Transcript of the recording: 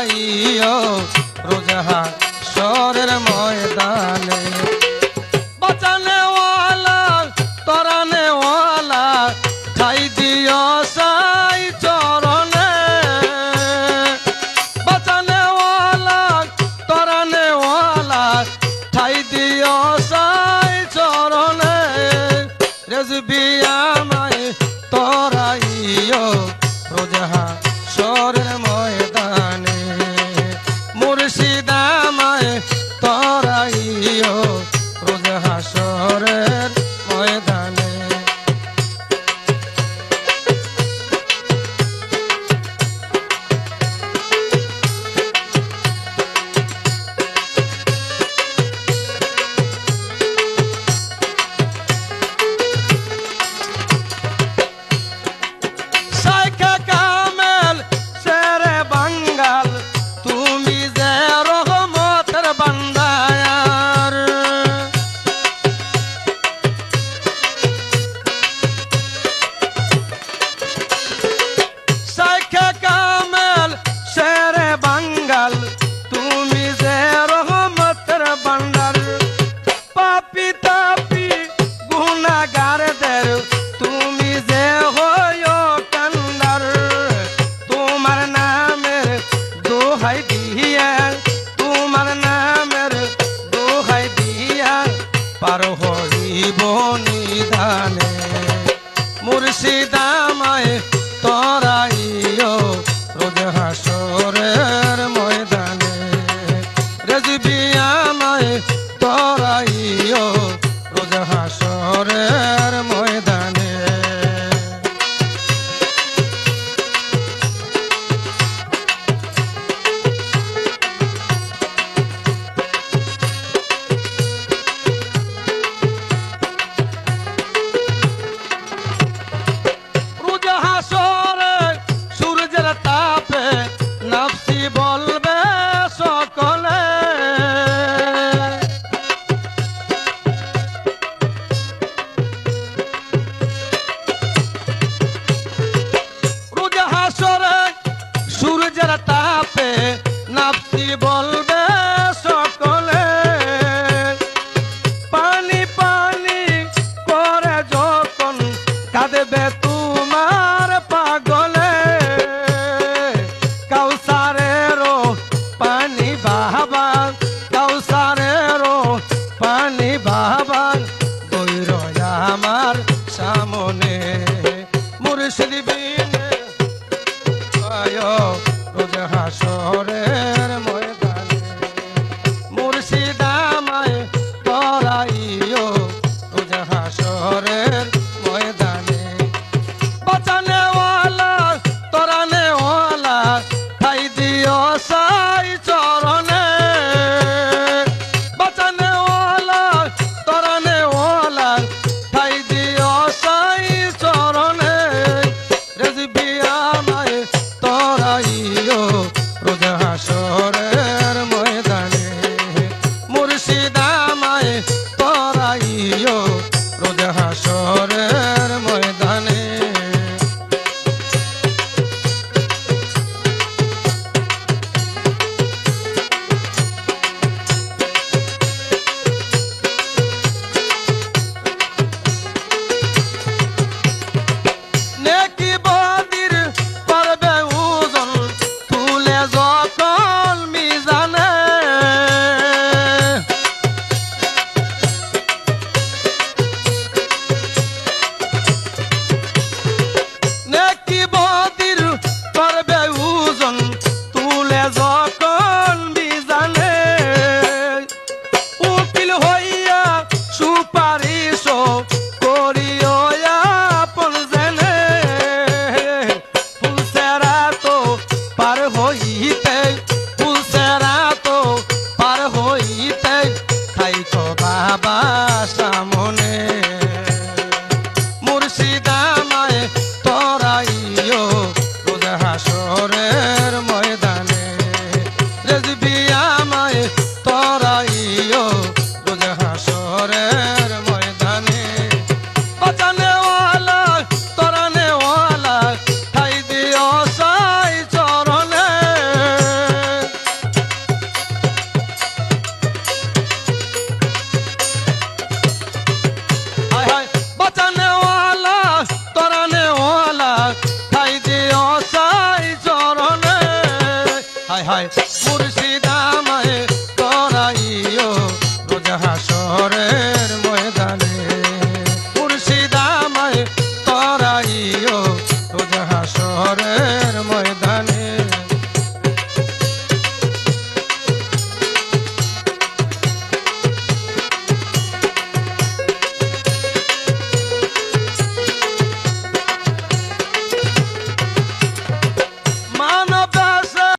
যাইও রোজাহা শহরের ময়দানে। বাঁচানে ওয়ালা তরানে ওয়ালা ঠাই দিও সাই চরণে। বাঁচানে ওয়ালা তরানে ওয়ালা ঠাই দিও সাই চরণে। রেজবি আমায় তর capital. চাপে নাপতি বলবে সকলে, পানি পানি করে যখন কাঁদবে তোমার পাগলে, কাউসারেরও পানি বাবা কাউসারেরও পানি বাবা দৈর আমার Só.